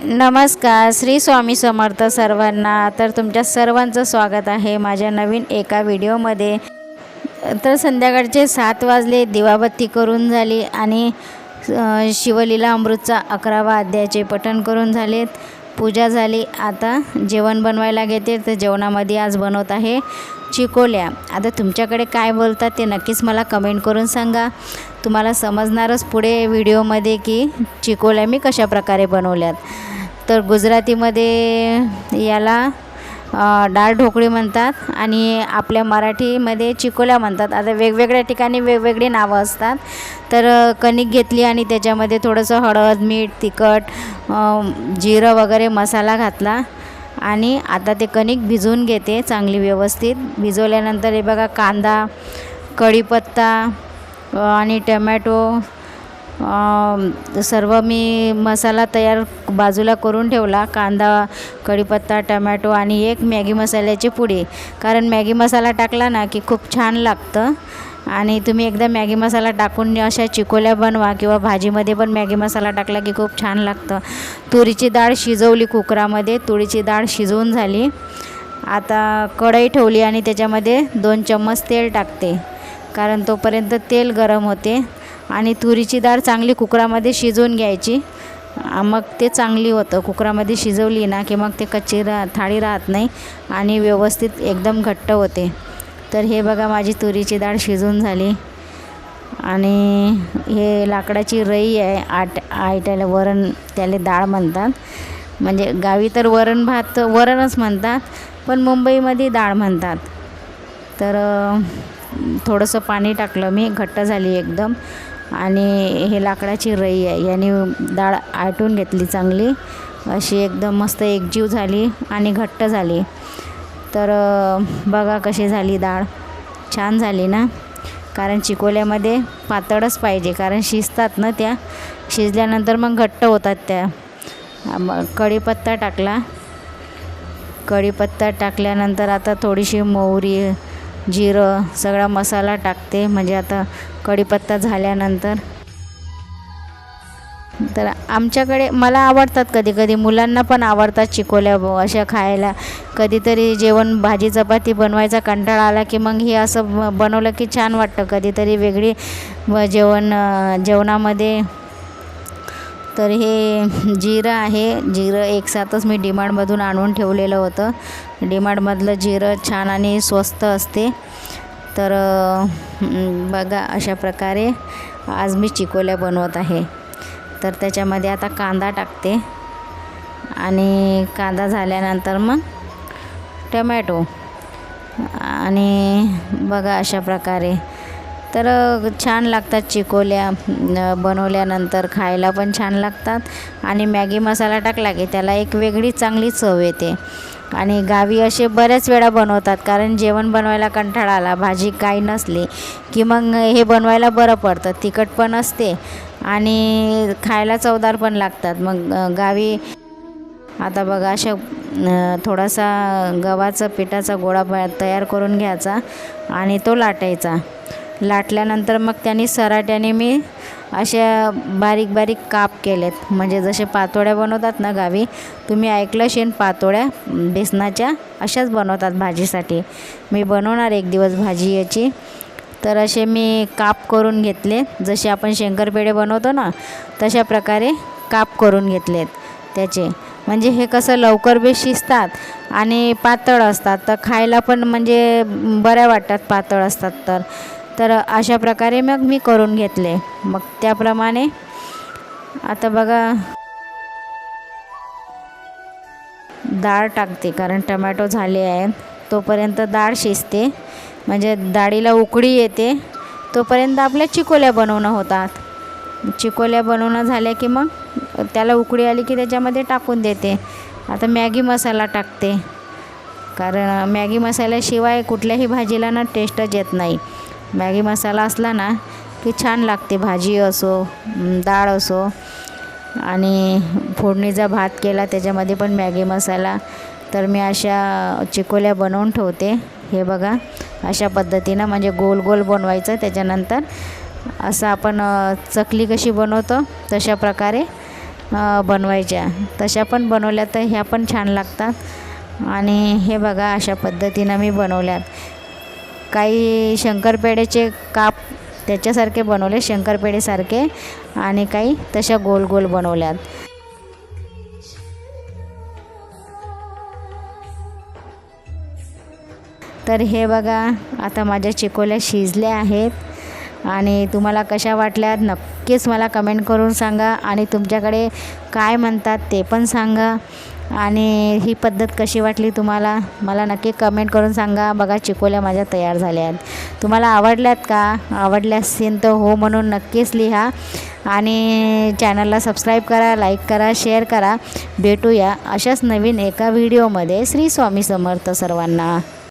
नमस्कार श्री स्वामी समर्थ सर्वांना. तर तुमच्या सर्वांचं स्वागत आहे माझ्या नवीन एका व्हिडिओमध्ये. तर संध्याकाळचे सात वाजले दिवाबत्ती करून झाली आणि शिवलीला अमृतचा अकरावा अध्यायाचे पठण करून झालेत. पूजा झाली. आता जेवण बनवायला घेते. तर जेवणामध्ये आज बनवत आहे चिकोल्या. आता तुमच्याकडे काय बोलतात ते नक्कीच मला कमेंट करून सांगा. तुम्हाला समजणारच पुढे व्हिडिओमध्ये की चिकोल्या मी कशा प्रकारे बनवल्यात. तर गुजरातीमध्ये याला डाळ ढोकळी म्हणतात आणि आपल्या मराठीमध्ये चिकोल्या म्हणतात. आता वेगवेगळ्या ठिकाणी वेगवेगळी नावं असतात. तर कणिक घेतली आणि त्याच्यामध्ये थोडंसं हळद मीठ तिखट जिरं वगैरे मसाला घातला आणि आता ते कणिक भिजवून घेते चांगली व्यवस्थित. भिजवल्यानंतर हे बघा कांदा कढीपत्ता आणि टमॅटो सर्व मी मसाला तयार बाजूला करून ठेवला. कांदा कढीपत्ता टमॅटो आणि एक मॅगी मसाल्याची पुडी. कारण मॅगी मसाला टाकला ना की खूप छान लागतं. आणि तुम्ही एकदा मॅगी मसाला टाकून अशा चिकोल्या बनवा किंवा भाजीमध्ये पण मॅगी मसाला टाकला की खूप छान लागतं. तुरीची डाळ शिजवली कुकरामध्ये. तुरीची डाळ शिजवून झाली. आता कढई ठेवली आणि त्याच्यामध्ये दोन चम्मच तेल टाकते. कारण तोपर्यंत तेल गरम होते. आणि तुरीची डाळ चांगली कुकरामध्ये शिजवून घ्यायची. मग ते चांगली होतं. कुकरामध्ये शिजवली ना की मग ते कच्ची रा थाळी राहत नाही आणि व्यवस्थित एकदम घट्ट होते. तर हे बघा माझी तुरीची डाळ शिजून झाली. आणि हे लाकडाची रई आहे. आट आयट्याला वरण त्याला डाळ म्हणतात. म्हणजे गावी तर वरण भात वरणच म्हणतात. पण मुंबईमध्ये डाळ म्हणतात. तर थोडंसं पाणी टाकलं मी. घट्ट झाली एकदम. आणि हे लाकडाची रई आहे. याने डाळ आटून घेतली चांगली. अशी एकदम मस्त एकजीव झाली आणि घट्ट झाली. तर बघा कशी झाली डाळ. छान झाली ना? कारण चिकोल्यामध्ये पातळच पाहिजे. कारण शिजतात ना त्या? शिजल्यानंतर मग घट्ट होतात त्या. मग कढीपत्ता टाकला. कढीपत्ता टाकल्यानंतर आता थोडीशी मोहरी जिरं सगळा मसाला टाकते. म्हणजे आता कढीपत्ता झाल्यानंतर. तर आमच्याकडे मला आवडतात कधी कधी मुलांना पण आवडतात चिकोल्या अशा खायला कधीतरी जेवण भाजी चपाती बनवायचा कंटाळा आला की मग हे असं ब- बनवलं की छान वाटतं. कधीतरी वेगळी जेवण जेवणामध्ये तर हे जिरं आहे. जिरं एकसाथच मी डिमांडमधून आणून ठेवलेलं होतं. डिमांडमधलं जिरं छान आणि स्वस्त असते. तर बघा अशा प्रकारे आज मी चिकोल्या बनवत आहे. तर त्याच्यामध्ये आता कांदा टाकते. आणि कांदा झाल्यानंतर मग टमॅटो. आणि बघा अशा प्रकारे. तर छान लागतात चिकोल्या बनवल्यानंतर खायला पण छान लागतात. आणि मॅगी मसाला टाकला की त्याला एक वेगळी चांगली चव येते. आणि गावी असे बऱ्याच वेळा बनवतात कारण जेवण बनवायला कंटाळा आला भाजी काही नसली की मग हे बनवायला बरं पडतं तिखट पण असते आणि खायला चवदार पण लागतात. मग गावी आता बघा अशा थोडासा गव्हाचा पिठाचा गोळा तयार करून घ्यायचा आणि तो लाटायचा. लाटल्यानंतर मग त्यांनी सराट्याने मी अशा बारीक बारीक काप केलेत. म्हणजे जसे पातोड्या बनवतात ना गावी तुम्ही ऐकलं असेल पातोड्या बेसनाच्या अशाच बनवतात भाजीसाठी. मी बनवणार एक दिवस भाजी याची. तर असे मी काप करून घेतले. जसे आपण शंकरपेढे बनवतो ना तशा प्रकारे काप करून घेतलेत त्याचे. म्हणजे हे कसं लवकर बी शिजतात आणि पातळ असतात. तर खायला पण म्हणजे बऱ्या वाटतात पातळ असतात तर. तर अशा प्रकारे मग मी करून घेतले. मग त्याप्रमाणे आता बघा. डाळ टाकते कारण टमॅटो झाले आहेत तोपर्यंत डाळ शिजते. म्हणजे डाळीला उकडी येते. तोपर्यंत आपल्या चिकोल्या बनवणं होतात. चिकोल्या बनवणं झाल्या की मग त्याला उकळी आली की त्याच्यामध्ये टाकून देते. आता मॅगी मसाला टाकते. कारण मॅगी मसाल्याशिवाय कुठल्याही भाजीला ना टेस्टच येत नाही. मॅगी मसाला असला ना की छान लागते. भाजी असो डाळ असो. आणि फोडणीचा भात केला त्याच्यामध्ये पण मॅगी मसाला. तर मी अशा चिकोल्या बनवून ठेवते. हे बघा अशा पद्धतीनं म्हणजे गोल गोल बनवायचं. त्याच्यानंतर असं आपण चकली कशी बनवतो तशा प्रकारे बनवायच्या. तशा पण बनवल्या तर ह्या पण छान लागतात. आणि हे बघा अशा पद्धतीनं मी बनवल्यात. काही शंकरपेड्याचे काप त्याच्यासारखे बनवले शंकरपेढेसारखे आणि काही तशा गोल गोल बनवल्यात. तर हे बघा आता माझ्या चिकोल्या शिजल्या आहेत आणि तुम्हाला कशा वाटल्यात नक्कीच मला कमेंट करून सांगा आणि तुमच्याकडे काय म्हणतात ते पण सांगा. आणि ही पद्धत कशी वाटली तुम्हाला? मला नक्की कमेंट करून सांगा. बघा चिकोल्या माझ्या तयार झाल्या आहेत तुम्हाला आवडल्यात का? आवडल्या सीन तर हो म्हणून नक्कीच लिहा. आणि चॅनलला सबस्क्राईब करा लाईक करा शेअर करा. भेटूया अशाच नवीन एका व्हिडिओमध्ये श्री स्वामी समर्थ सर्वांना.